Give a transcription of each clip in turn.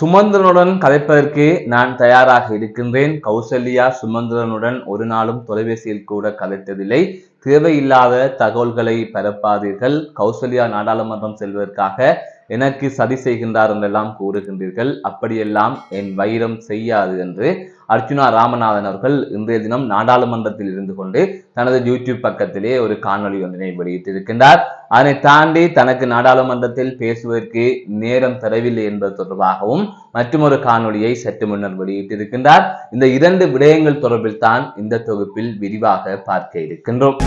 சுமந்திரனுடன் கதைப்பதற்கு நான் தயாராக இருக்கின்றேன். கௌசல்யா சுமந்திரனுடன் ஒரு நாளும் தொலைபேசியில் கூட கதைத்ததில்லை. தேவையில்லாத தகவல்களை பரப்பாதீர்கள். கௌசல்யா நாடாளுமன்றம் செல்வதற்காக எனக்கு சதி செய்கின்றார் என்றெல்லாம் கூறுகின்றீர்கள். அப்படியெல்லாம் என் வைரம் செய்யாது என்று அர்ச்சுனா ராமநாதன் அவர்கள் இன்றைய தினம் நாடாளுமன்றத்தில் இருந்து கொண்டு தனது யூடியூப் பக்கத்திலே ஒரு காணொளி ஒன்றினை வெளியிட்டிருக்கின்றார். அதனை தாண்டி தனக்கு நாடாளுமன்றத்தில் பேசுவதற்கு நேரம் தரவில்லை என்பது தொடர்பாகவும் மற்றொரு காணொளியை சற்று முன்னர் வெளியிட்டிருக்கின்றார். இந்த இரண்டு விடயங்கள் தொடர்பில் தான் இந்த தொகுப்பில் விரிவாக பார்க்க இருக்கின்றோம்.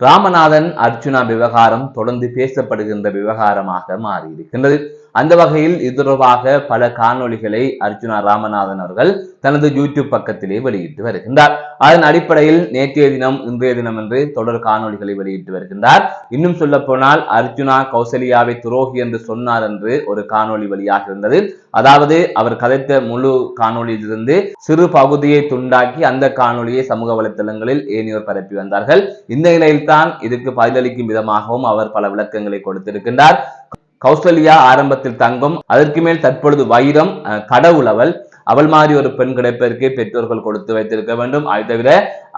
ராமநாதன் அர்ச்சுனா விவகாரம் தொடர்ந்து பேசப்படுகின்ற விவகாரமாக மாறியிருக்கின்றது. அந்த வகையில் இது தொடர்பாக பல காணொலிகளை அர்ச்சுனா ராமநாதன் அவர்கள் தனது யூடியூப் பக்கத்திலே வெளியிட்டு வருகின்றார். அதன் அடிப்படையில் நேற்றைய தினம் இன்றைய தினம் என்று தொடர் காணொளிகளை வெளியிட்டு வருகின்றார். இன்னும் சொல்ல போனால் அர்ஜுனா கௌசல்யாவை துரோகி என்று சொன்னார் என்று ஒரு காணொளி வெளியாக இருந்தது. அதாவது அவர் கதைத்த முழு காணொளியிலிருந்து சிறு பகுதியை துண்டாக்கி அந்த காணொலியை சமூக வலைத்தளங்களில் ஏனியோர் பரப்பி வந்தார்கள். இந்த நிலையில்தான் இதுக்கு பதிலளிக்கும் விதமாகவும் அவர் பல விளக்கங்களை கொடுத்திருக்கின்றார். கௌசல்யா ஆரம்பத்தில் தங்கம் அதற்கு மேல் தற்பொழுது வைரம் கடவுள் அவள் அவள் மாதிரி ஒரு பெண் கிடைப்பதற்கு பெற்றோர்கள் கொடுத்து வைத்திருக்க வேண்டும். அதை தவிர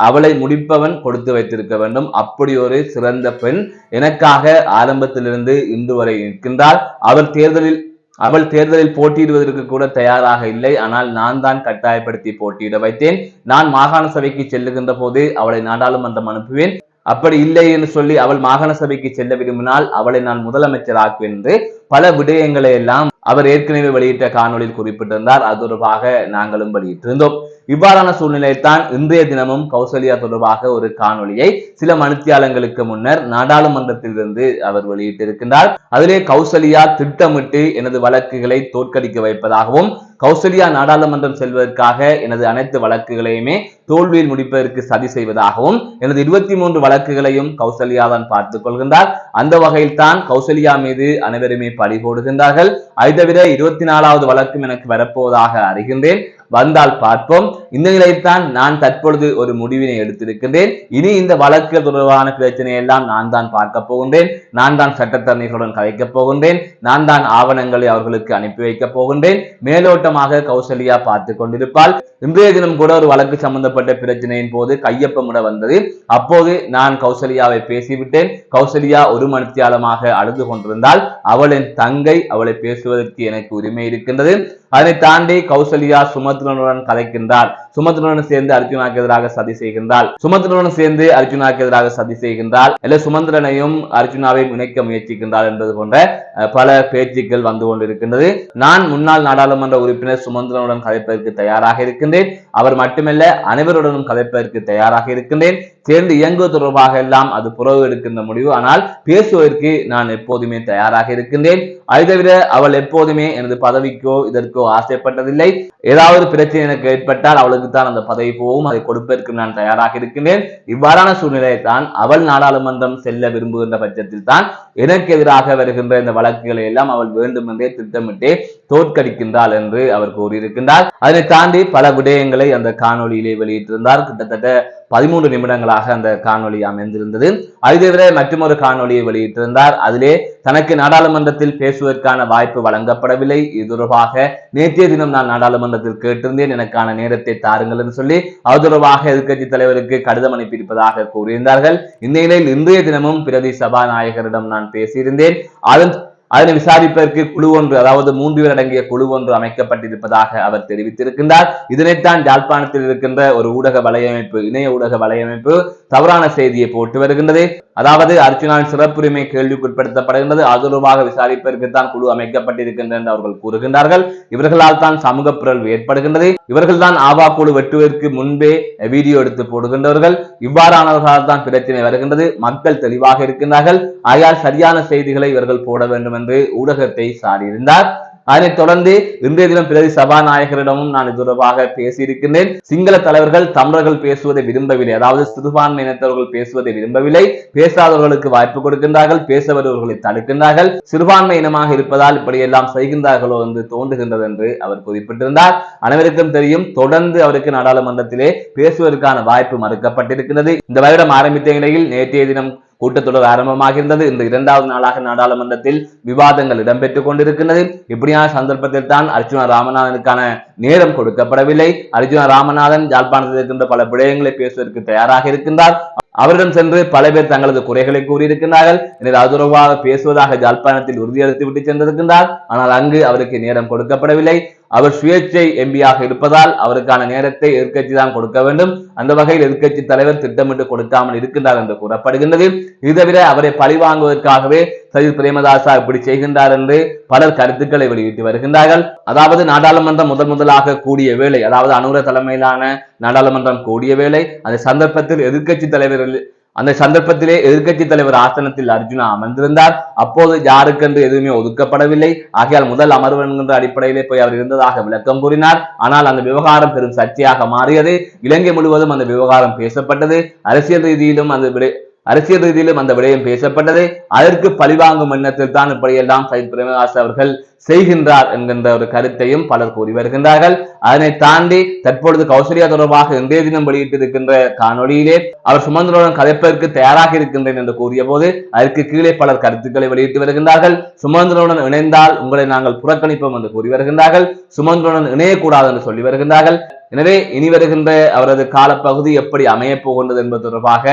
அவளை முடிப்பவன் கொடுத்து வைத்திருக்க வேண்டும். அப்படி ஒரு சிறந்த பெண் எனக்காக ஆரம்பத்திலிருந்து இன்று வரை நிற்கின்றாள். அவர் தேர்தலில் அவள் தேர்தலில் போட்டியிடுவதற்கு கூட தயாராக இல்லை. ஆனால் நான் தான் கட்டாயப்படுத்தி போட்டியிட வைத்தேன். நான் மாகாண சபைக்கு செல்லுகின்ற போது அவளை நாடாளுமன்றம் அனுப்புவேன். அப்படி இல்லை என்று சொல்லி அவள் மாகாண சபைக்கு செல்ல விரும்பினால் அவளை நான் முதலமைச்சர் ஆக்குவேன் என்று பல விடயங்களை எல்லாம் அவர் ஏற்கனவே வெளியிட்ட காணொலியில் குறிப்பிட்டிருந்தார். அது தொடர்பாக நாங்களும் வெளியிட்டிருந்தோம். இவ்வாறான சூழ்நிலைத்தான் இன்றைய தினமும் கௌசல்யா தொடர்பாக ஒரு காணொலியை சில மணித்தியாலங்களுக்கு முன்னர் நாடாளுமன்றத்திலிருந்து அவர் வெளியிட்டிருக்கின்றார். அதிலே கௌசல்யா திட்டமிட்டு எனது வழக்குகளை தோற்கடிக்க வைப்பதாகவும் கௌசல்யா நாடாளுமன்றம் செல்வதற்காக எனது அனைத்து வழக்குகளையுமே தோல்வியில் முடிப்பதற்கு சதி செய்வதாகவும் எனது இருபத்தி மூன்று வழக்குகளையும் கௌசல்யா தான் பார்த்துக் கொள்கின்றார். அந்த வகையில் தான் கௌசல்யா மீது அனைவருமே பழி போடுகின்றார்கள். அதை தவிர இருபத்தி நாலாவது வழக்கும் எனக்கு வரப்போவதாக அறிகின்றேன். வந்தால் பார்ப்போம். இந்த நிலையில்தான் நான் தற்பொழுது ஒரு முடிவினை எடுத்திருக்கின்றேன். இனி இந்த வழக்கு தொடர்பான பிரச்சனை எல்லாம் நான் தான் பார்க்க போகின்றேன். நான் தான் சட்டத்தரணிகளுடன் கலைக்கப் போகின்றேன். நான் தான் ஆவணங்களை அவர்களுக்கு அனுப்பி வைக்கப் போகின்றேன். மேலோட்டமாக கௌசல்யா பார்த்து கொண்டிருப்பால் இன்றைய தினம் கூட ஒரு வழக்கு சம்பந்தப்பட்ட பிரச்சனையின் போது கையொப்பமிட வந்தது. அப்போது நான் கௌசல்யாவை பேசிவிட்டேன். கௌசல்யா ஒரு மணித்தியாலமாக அழுது கொண்டிருந்தால் அவளின் தங்கை அவளை பேசுவதற்கு எனக்கு உரிமை இருக்கின்றது. அதனை தாண்டி கௌசல்யா சுமத்ரனுடன் கலைக்கின்றார். சுமந்திரனுடன் சேர்ந்து அர்ஜுனாக்கு எதிராக சதி செய்கின்றாள். சுமந்திரனுடன் சேர்ந்து அர்ஜுனாக்கு எதிராக சதி செய்கின்றாள். இல்ல சுமந்திரனையும் அர்ஜுனாவையும் இணைக்க முயற்சிக்கின்றாள் என்பது போன்ற பல பேச்சுக்கள் வந்து கொண்டிருக்கின்றது. நான் முன்னாள் நாடாளுமன்ற உறுப்பினர் சுமந்திரனுடன் கதைப்பதற்கு தயாராக இருக்கின்றேன். அவர் மட்டுமல்ல அனைவருடனும் கதைப்பதற்கு தயாராக இருக்கின்றேன். சேர்ந்து இயங்குவது தொடர்பாக எல்லாம் அது புறவு எடுக்கின்ற முடிவு. ஆனால் பேசுவதற்கு நான் எப்போதுமே தயாராக இருக்கின்றேன். அதை தவிர அவள் எப்போதுமே எனது பதவிக்கோ இதற்கோ ஆசைப்பட்டதில்லை. ஏதாவது பிரச்சனை எனக்கு ஏற்பட்டால் அவளுக்கு தான் அந்த பதவி போகும். அதை கொடுப்பதற்கு நான் தயாராக இருக்கின்றேன். இவ்வாறான சூழ்நிலையை தான் அவள் நாடாளுமன்றம் செல்ல விரும்புகின்ற பட்சத்தில் தான் எனக்கு எதிராக வருகின்ற இந்த வழக்குகளை எல்லாம் அவள் வேண்டுமென்றே திட்டமிட்டே தோற்கடிக்கின்றாள் என்று அவர் கூறியிருக்கின்றார். அதனை தாண்டி பல விடயங்களை அந்த காணொலியிலே வெளியிட்டிருந்தார். கிட்டத்தட்ட பதிமூன்று நிமிடங்களாக அந்த காணொலி அமைந்திருந்தது. அது தவிர மற்றொரு காணொலியை வெளியிட்டிருந்தார். அதிலே தனக்கு நாடாளுமன்றத்தில் பேசுவதற்கான வாய்ப்பு வழங்கப்படவில்லை. இது தொடர்பாக நேற்றைய தினம் நான் நாடாளுமன்றத்தில் கேட்டிருந்தேன். எனக்கான நேரத்தை தாருங்கள் என்று சொல்லி அது தொடர்பாக எதிர்கட்சி தலைவருக்கு கடிதம் அனுப்பியிருப்பதாக கூறியிருந்தார்கள். இந்த நிலையில் இன்றைய தினமும் பிரதி சபாநாயகரிடம் நான் பேசியிருந்தேன். அதன் அதனை விசாரிப்பதற்கு குழு ஒன்று அதாவது மூன்று பேர் அடங்கிய குழு ஒன்று அமைக்கப்பட்டிருப்பதாக அவர் தெரிவித்திருக்கின்றார். இதனைத்தான் யாழ்ப்பாணத்தில் இருக்கின்ற ஒரு ஊடக வலையமைப்பு இணைய ஊடக வலையமைப்பு தவறான செய்தியை போட்டு வருகின்றது. அதாவது அர்ச்சுனாவின் சிறப்புரிமை கேள்விக்குட்படுத்தப்படுகின்றது. அது விசாரிப்பதற்கு தான் குழு அமைக்கப்பட்டிருக்கின்றன என்று அவர்கள் கூறுகின்றார்கள். இவர்களால் தான் சமூக பிறழ்வு ஏற்படுகின்றது. இவர்கள் தான் ஆவா குழு வெட்டுவதற்கு முன்பே வீடியோ எடுத்து போடுகின்றவர்கள். இவ்வாறானவர்களால் தான் பிரச்சனை வருகின்றது. மக்கள் தெளிவாக இருக்கின்றார்கள். ஆயால் சரியான செய்திகளை இவர்கள் போட வேண்டும் என்று ஊடகத்தை சாடியிருந்தார். அதனைத் தொடர்ந்து இன்றைய தினம் பிரதி சபாநாயகரிடமும் நான் இது தொடர்பாக பேசியிருக்கின்றேன். சிங்கள தலைவர்கள் தமிழர்கள் பேசுவதை விரும்பவில்லை. அதாவது சிறுபான்மை இனத்தவர்கள் பேசுவதை விரும்பவில்லை. பேசாதவர்களுக்கு வாய்ப்பு கொடுக்கின்றார்கள். பேச வருபவர்களை தடுக்கின்றார்கள். சிறுபான்மை இனமாக இருப்பதால் இப்படியெல்லாம் செய்கின்றார்களோ என்று தோன்றுகின்றது என்று அவர் குறிப்பிட்டிருந்தார். அனைவருக்கும் தெரியும் தொடர்ந்து அவருக்கு நாடாளுமன்றத்திலே பேசுவதற்கான வாய்ப்பு மறுக்கப்பட்டிருக்கிறது இந்த வருடம் ஆரம்பித்த நிலையில் நேற்றைய தினம் கூட்டத்தொடர் ஆரம்பமாகின்றது. இந்த இரண்டாவது நாளாக நாடாளுமன்றத்தில் விவாதங்கள் இடம்பெற்றுக் கொண்டிருக்கின்றது. இப்படியான சந்தர்ப்பத்தில் தான் அர்ஜுனா ராமநாதனுக்கான நேரம் கொடுக்கப்படவில்லை. அர்ஜுனா ராமநாதன் யாழ்ப்பாணத்தில் இருக்கின்ற பல விடயங்களை பேசுவதற்கு தயாராக இருக்கின்றார். அவரிடம் சென்று பல பேர் தங்களது குறைகளை கூறியிருக்கிறார்கள் எனவே பேசுவதாக ஜாழ்ப்பாணத்தில் உறுதியளித்து விட்டு சென்றிருக்கின்றார். ஆனால் அங்கு அவருக்கு நேரம் கொடுக்கப்படவில்லை. அவர் சுயேட்சை எம்பியாக இருப்பதால் அவருக்கான நேரத்தை எதிர்க்கட்சி தான் கொடுக்க வேண்டும். அந்த வகையில் எதிர்க்கட்சி தலைவர் திட்டமிட்டு கொடுக்காமல் இருக்கின்றார் என்று கூறப்படுகின்றது. இது தவிர அவரை பழிவாங்குவதற்காகவே சஜித் பிரேமதாசா இப்படி செய்கின்றார் என்று பலர் கருத்துக்களை வெளியிட்டு வருகின்றார்கள். அதாவது நாடாளுமன்றம் முதல் முதலாக கூடிய வேளை அதாவது அனுர தலைமையிலான நாடாளுமன்றம் கூடிய வேளை அந்த சந்தர்ப்பத்தில் எதிர்க்கட்சி தலைவர்கள் அந்த சந்தர்ப்பத்திலே எதிர்கட்சி தலைவர் ஆசனத்தில் அர்ஜுனா அமர்ந்திருந்தார். அப்போது யாருக்கென்று எதுவுமே ஒதுக்கப்படவில்லை. ஆகையால் முதல் அமர்வு என்கின்ற அடிப்படையிலே போய் அவர் இருந்ததாக விளக்கம் கூறினார். ஆனால் அந்த விவகாரம் பெரும் சர்ச்சையாக மாறியது. இலங்கை முழுவதும் அந்த விவகாரம் பேசப்பட்டது. அரசியல் ரீதியிலும் அந்த விடை அரசியல் ரீதியிலும் அந்த விடயம் பேசப்பட்டது. அதற்கு பழிவாங்கும் எண்ணத்தில் தான் இப்படியெல்லாம் சயித் பிரேமதாஸ் அவர்கள் செய்கின்றார் என்கின்ற ஒரு கருத்தையும் பலர் கூறி வருகின்றார்கள். அதனை தாண்டி தற்பொழுது கௌசல்யா தொடர்பாக இன்றைய தினம் வெளியிட்டிருக்கின்ற காணொலியிலே அவர் சுமந்திரனுடன் கதைப்பதற்கு தயாராக இருக்கின்றேன் என்று கூறிய போது அதற்கு கீழே பலர் கருத்துக்களை வெளியிட்டு வருகின்றார்கள். சுமந்திரனுடன் இணைந்தால் உங்களை நாங்கள் புறக்கணிப்போம் என்று கூறி வருகின்றார்கள். சுமந்திரனுடன் இணையக்கூடாது என்று சொல்லி வருகின்றார்கள். எனவே இனி வருகின்ற அவரது காலப்பகுதி எப்படி அமையப் போகின்றது என்பது தொடர்பாக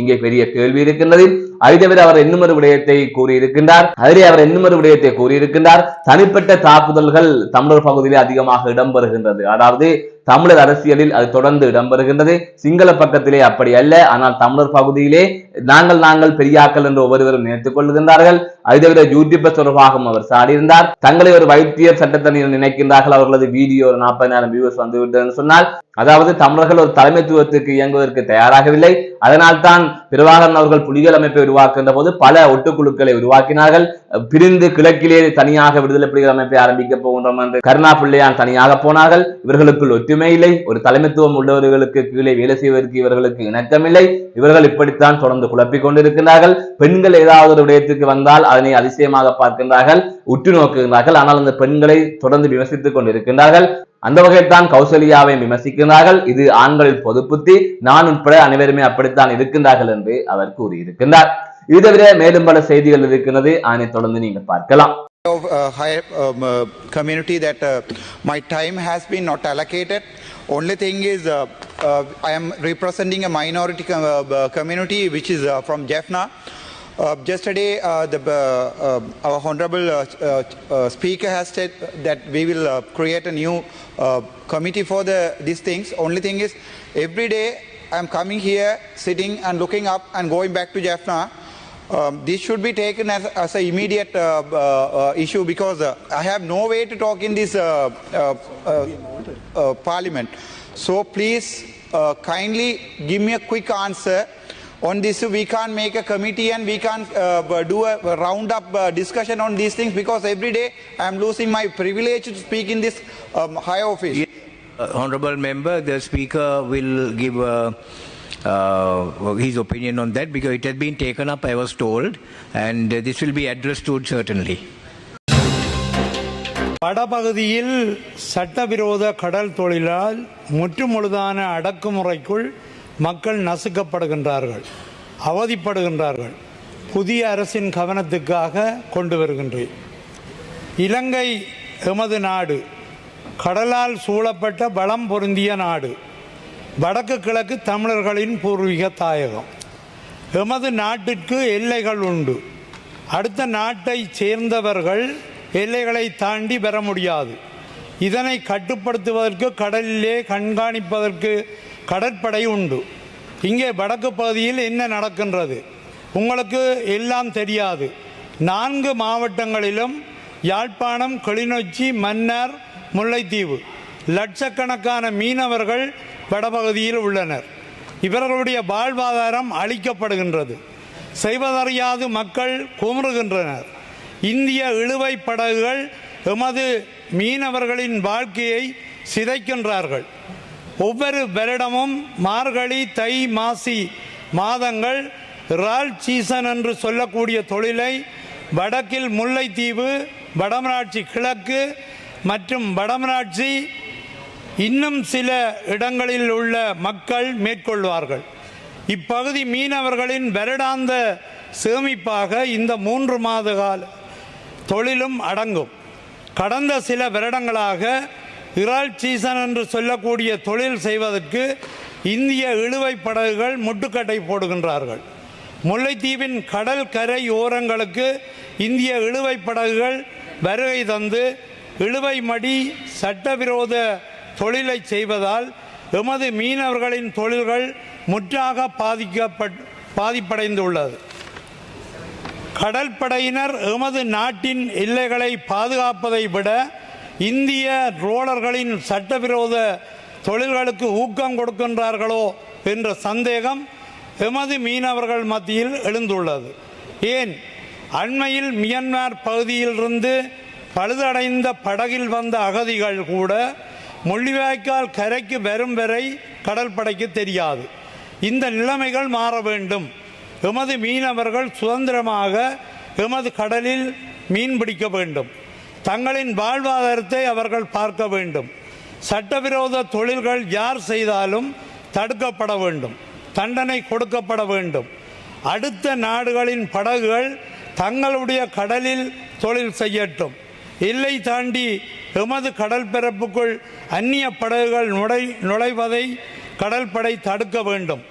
இங்கே பெரிய கேள்வி இருக்கின்றது. அதை தவிர அவர் இன்னும் ஒரு விடயத்தை கூறியிருக்கின்றார். அதிலே அவர் இன்னும் ஒரு விடயத்தை கூறியிருக்கின்றார். தனிப்பட்ட தாக்குதல்கள் தமிழர் பகுதியில் அதிகமாக இடம்பெறுகின்றது. அதாவது தமிழர் அரசியலில் அது தொடர்ந்து இடம்பெறுகின்றது. சிங்கள பக்கத்திலே அப்படி அல்ல. ஆனால் தமிழர் பகுதியிலே நாங்கள் நாங்கள் பெரியாக்கள் என்று ஒவ்வொருவரும் நினைத்துக் கொள்கின்றார்கள். அதை தவிர யூடியூபர் தொடர்பாகவும் அவர் சாடியிருந்தார். தங்களை ஒரு வைத்தியர் சட்டத்தணியில் நினைக்கின்றார்கள். அவர்களது வீடியோ ஒரு நாற்பதாயிரம் வியூவர்ஸ் வந்துவிட்டது சொன்னால் அதாவது தமிழர்கள் ஒரு தலைமைத்துவத்துக்கு இயங்குவதற்கு தயாராகவில்லை. அதனால் தான் பிரபாகரன் அவர்கள் புலிகள் அமைப்பை உருவாக்குகின்ற போது பல ஒட்டுக்குழுக்களை உருவாக்கினார்கள். பிரிந்து கிழக்கிலே தனியாக விடுதலை புலிகள் அமைப்பை ஆரம்பிக்க போகின்றோம் என்று கருணா பிள்ளையான் தனியாக போனார்கள். இவர்களுக்குள் ஒற்றுமை இல்லை. ஒரு தலைமைத்துவம் உள்ளவர்களுக்கு கீழே வேலை செய்வதற்கு இவர்களுக்கு இணக்கமில்லை இவர்கள் இப்படித்தான் தொடர்ந்து குழப்பிக் கொண்டிருக்கிறார்கள் பெண்கள் ஏதாவது ஒரு விடயத்துக்கு வந்தால் அதனை அதிசயமாக பார்க்கின்றார்கள் உற்று நோக்குகின்றார்கள். ஆனால் அந்த பெண்களை தொடர்ந்து விமர்சித்துக் கொண்டிருக்கின்றார்கள். அந்த வகையில் தான் கௌசல்யாவை விமர்சிக்கிறார்கள் இது ஆண்களின் பொது புத்தி நான் உட்பட அனைவருமே அப்படித்தான் இருக்கின்றார்கள் என்று அவர் கூறியிருக்கின்றார். இது தவிர மேலும் பல செய்திகள் இருக்கின்றது அதனை தொடர்ந்து நீங்கள் பார்க்கலாம் of uh, higher um, uh, community that uh, my time has been not allocated. Only thing is, uh, uh, I am representing a minority com- uh, uh, community which is uh, from Jaffna. Uh, yesterday, uh, the, uh, uh, our honorable uh, uh, uh, speaker has said that we will uh, create a new uh, committee for the these things. Only thing is, every day I am coming here, sitting and looking up and going back to Jaffna. Um, this should be taken as, as an immediate uh, uh, uh, issue because uh, I have no way to talk in this uh, uh, parliament. So please kindly give me a quick answer on this. We can't make a committee and we can't do a round up uh, discussion on these things because every day I am losing my privilege to speak in this um, high office. Honorable member, the speaker will give uh, his opinion on that because it has been taken up, I was told, and uh, this will be addressed to it certainly. வடபகுதியில் சட்டவிரோத கடல் தொழிலால் முற்றுமுழுதான அடக்குமுறைக்குள் மக்கள் நசுக்கப்படுகின்றார்கள் அவதிப்படுகின்றார்கள். புதிய அரசின் கவனத்துக்காக கொண்டு வருகின்றேன். இலங்கை எமது நாடு கடலால் சூழப்பட்ட பலம் பொருந்திய நாடு. வடக்கு கிழக்கு தமிழர்களின் பூர்வீக தாயகம். எமது நாட்டிற்கு எல்லைகள் உண்டு. அடுத்த நாட்டை சேர்ந்தவர்கள் எல்லைகளை தாண்டி பெற முடியாது. இதனை கட்டுப்படுத்துவதற்கு கடலிலே கண்காணிப்பதற்கு கடற்படை உண்டு. இங்கே வடக்கு பகுதியில் என்ன நடக்கின்றது? உங்களுக்கு எல்லாம் தெரியாது. நான்கு மாவட்டங்களிலும் யாழ்ப்பாணம் கிளிநொச்சி மன்னார் முல்லைத்தீவு. லட்சக்கணக்கான மீனவர்கள் வடபகுதியில் உள்ளனர். இவர்களுடைய வாழ்வாதாரம் அளிக்கப்படுகின்றது செய்வதறியாது மக்கள் குமுறுகின்றனர். இந்திய இழுவை படகுகள் எமது மீனவர்களின் வாழ்க்கையை சிதைக்கின்றார்கள். ஒவ்வொரு வருடமும் மார்கழி தை மாசி மாதங்கள் இறால் சீசன் என்று சொல்லக்கூடிய தொழிலை வடக்கில் முல்லைத்தீவு வடமராட்சி கிழக்கு மற்றும் வடமராட்சி இன்னும் சில இடங்களில் உள்ள மக்கள் மேற்கொள்வார்கள். இப்பகுதி மீனவர்களின் வருடாந்த சேமிப்பாக இந்த மூன்று மாத கால தொழிலும் அடங்கும். கடந்த சில வருடங்களாக இறால் சீசன் என்று சொல்லக்கூடிய தொழில் செய்வதற்கு இந்திய இழுவை படகுகள் முட்டுக்கட்டை போடுகின்றார்கள். முல்லைத்தீவின் கடல் கரை ஓரங்களுக்கு இந்திய இழுவை படகுகள் வருகை தந்து இழுவை மடி சட்டவிரோத தொழிலை செய்வதால் எமது மீனவர்களின் தொழில்கள் முற்றாக பாதிக்கப்பட் பாதிப்படைந்துள்ளது. கடற்படையினர் எமது நாட்டின் எல்லைகளை பாதுகாப்பதை விட இந்திய ரோலர்களின் சட்டவிரோத தொழில்களுக்கு ஊக்கம் கொடுக்கின்றார்களோ என்ற சந்தேகம் எமது மீனவர்கள் மத்தியில் எழுந்துள்ளது. ஏன்? அண்மையில் மியன்மார் பகுதியிலிருந்து பழுதடைந்த படகில் வந்த அகதிகள் கூட முள்ளிவாய்க்கால் கரைக்கு வரும் வரை கடற்படைக்கு தெரியாது. இந்த நிலைமைகள் மாற வேண்டும். எமது மீனவர்கள் சுதந்திரமாக எமது கடலில் மீன் பிடிக்க வேண்டும். தங்களின் வாழ்வாதாரத்தை அவர்கள் பார்க்க வேண்டும். சட்டவிரோத தொழில்கள் யார் செய்தாலும் தடுக்கப்பட வேண்டும். தண்டனை கொடுக்கப்பட வேண்டும். அடுத்த நாடுகளின் படகுகள் தங்களுடைய கடலில் தொழில் செய்யட்டும். எல்லை தாண்டி எமது கடல் பரப்புக்குள் அந்நிய படகுகள் நுழை நுழைவதை கடற்படை தடுக்க வேண்டும்.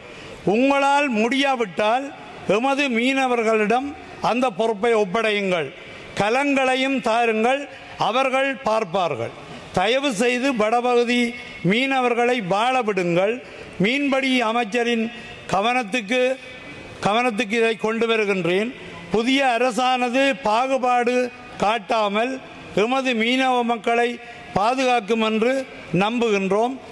உங்களால் முடியாவிட்டால் எமது மீனவர்களிடம் அந்த பொறுப்பை ஒப்படையுங்கள். கலங்களையும் தாருங்கள் அவர்கள் பார்ப்பார்கள். தயவு செய்து வடபகுதி மீனவர்களை வாழ விடுங்கள். மீன்பிடி அமைச்சரின் கவனத்துக்கு கவனத்துக்கு இதை கொண்டு வருகின்றேன். புதிய அரசானது பாகுபாடு காட்டாமல் எமது மீனவ மக்களை பாதுகாக்கும் என்று நம்புகின்றோம்.